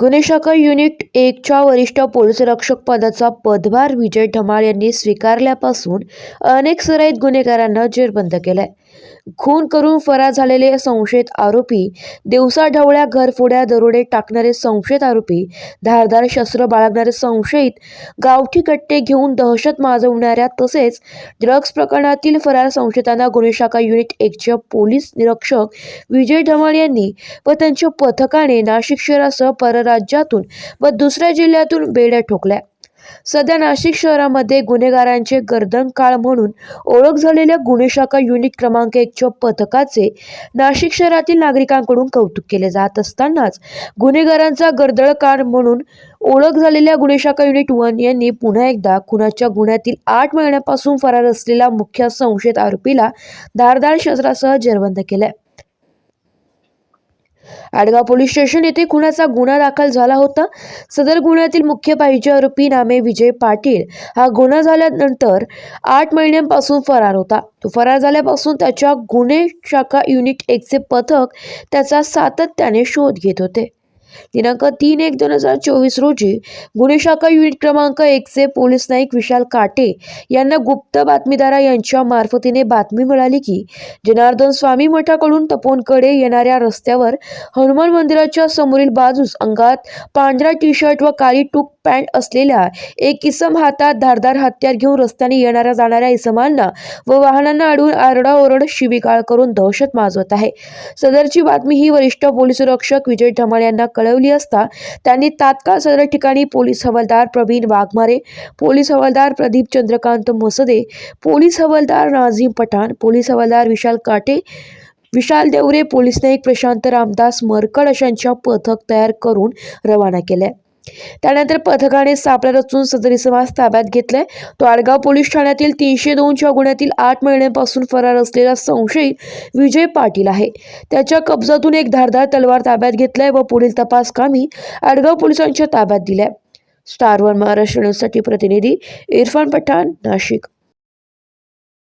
गुन्हे शाखा युनिट एकच्या वरिष्ठ पोलीस रक्षक पदाचा पदभार विजय ढमाळ यांनी स्वीकारल्यापासून अनेक सराईत गुन्हेगारांना जेरबंद केलाय. खून करून फरार झालेले संशयित आरोपी दिवसा ढवळ्या घरफोड्या दरोडे टाकणारे संशयित आरोपी धारदार शस्त्र बाळगणारे संशयित गावठी कट्टे घेऊन दहशत माजवणाऱ्या तसेच ड्रग्ज प्रकरणातील फरार संशयितांना गुन्हे शाखा युनिट एकचे पोलीस निरीक्षक विजय ढमाळ यांनी व त्यांच्या पथकाने नाशिक शहरासह राज्यातून व दुसऱ्या जिल्ह्यातून बेड्या ठोकल्या. सध्या नाशिक शहरामध्ये गुन्हेगारांचे गर्दनकाळ म्हणून ओळख झालेल्या गुन्हे शाखा युनिट क्रमांक एकच्या पथकाचे नाशिक शहरातील नागरिकांकडून कौतुक केले जात असतानाच गुन्हेगारांचा गर्दळ काळ म्हणून ओळख झालेल्या गुन्हे शाखा युनिट वन यांनी पुन्हा एकदा खुनाच्या गुन्ह्यातील आठ महिन्यापासून फरार असलेला मुख्य संशयित आरोपीला धारदार शस्त्रासह जेरबंद केलाय. आडगाव पोलीस स्टेशन येथे खुनाचा गुन्हा दाखल झाला होता. सदर गुन्ह्यातील मुख्य पाहिजे आरोपी नामे विजय पाटील. हा गुन्हा झाल्यानंतर आठ महिन्यांपासून फरार होता. तो फरार झाल्यापासून त्याच्या गुन्हे शाखा युनिट एकचे पथक त्याचा सातत्याने शोध घेत होते. दिनांक तीन एक दोन हजार चोवीस रोजी गुन्हे शाखा युनिट क्रमांक एकचे पोलीस नाईक विशाल काटे यांना गुप्त बातमीदारा यांच्या मार्फतीने बातमी मिळाली की जनार्दन स्वामी मठाकडून तपोनकडे येणाऱ्या रस्त्यावर हनुमान मंदिराच्या समोरील बाजूस अंगात पांढरा टी शर्ट व काळी टूक पॅन्ट असलेल्या एक इसम हातात धारदार हत्यार घेऊन रस्त्याने येणाऱ्या जाणाऱ्या इसमांना व वाहनांना अडवून आरडाओरड शिवीगाळ करून दहशत माजवत आहे. सदरची बातमी ही वरिष्ठ पोलीस रक्षक विजय ढमाळ यांना कळवली असता त्यांनी तात्काळ सदर ठिकाणी पोलीस हवालदार प्रवीण वाघमारे पोलीस हवालदार प्रदीप चंद्रकांत मसदे पोलीस हवालदार नाझीम पठाण पोलीस हवालदार विशाल काटे विशाल देवरे पोलीस नाईक प्रशांत रामदास मरकड अशांच्या पथक तयार करून रवाना केले त्यानंतर पथकाने सापळा रचून सदरी समाज ताब्यात घेतलाय. तो आडगाव पोलीस ठाण्यातील तीनशे दोनच्या गुन्ह्यातील आठ महिन्यांपासून फरार असलेला संशयित विजय पाटील आहे. त्याच्या कब्जातून एक धारदार तलवार ताब्यात घेतलाय व पुढील तपास कामी आडगाव पोलिसांच्या ताब्यात दिलाय. स्टार वन महाराष्ट्र न्यूजसाठी प्रतिनिधी इरफान पठाण नाशिक.